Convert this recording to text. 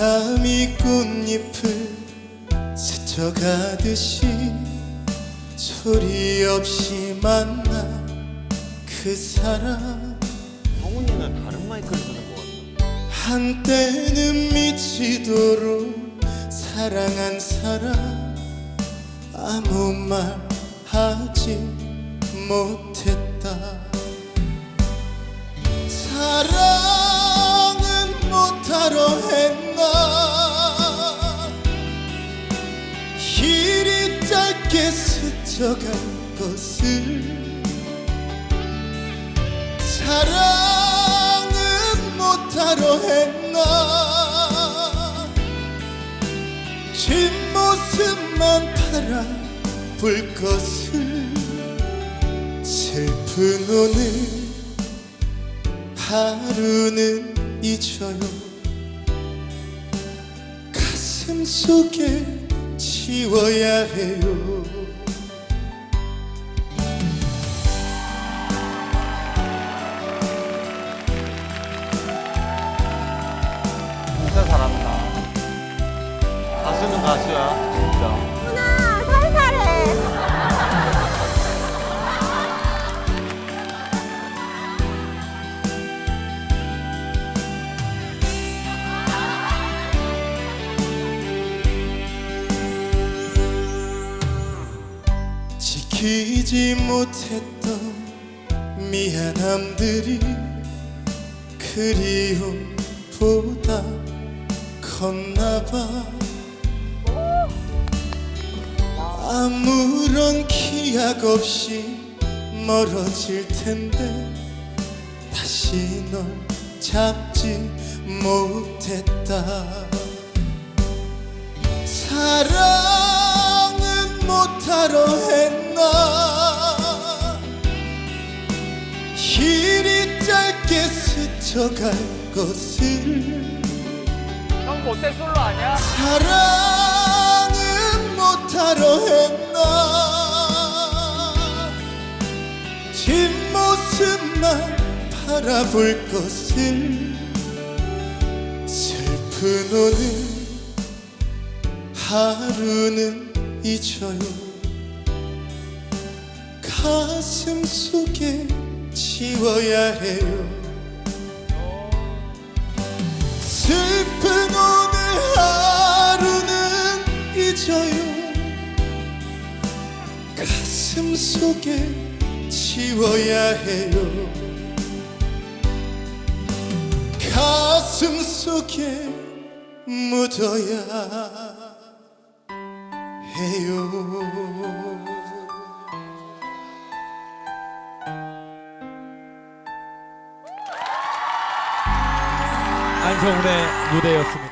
바람이 꽃잎을 스쳐가듯이 소리 없이 만나 그 사람. 성훈이는 다른 마이크를 쓰는 것 같아. 한때는 미치도록 사랑한 사람. 아무 말 하지 못했다 짧게 스쳐간 것을 사랑은 못하러 했나? 뒷모습만 바라볼 것을 슬픈 오늘 하루는 잊어요. 가슴 속에 지워야 해요 진짜 잘한다. 가수는 가수야, 진짜. 지키지 못했던 미안함들이 그리움보다 컸나봐. 아무런 기약 없이 멀어질 텐데 다시 널 잡지 못했다. 사랑은 못하러 했 나 길이 짧게 스쳐갈 것을 형 모태 솔로 아니야? 사랑은 못하러 했나? 뒷모습만 바라볼 것을 슬픈 오늘 하루는 잊어요 가슴 속에 지워야 해요. 슬픈 오늘 하루는 잊어요. 가슴 속에 지워야 해요. 가슴 속에 묻어야 해요 안성훈의 무대였습니다.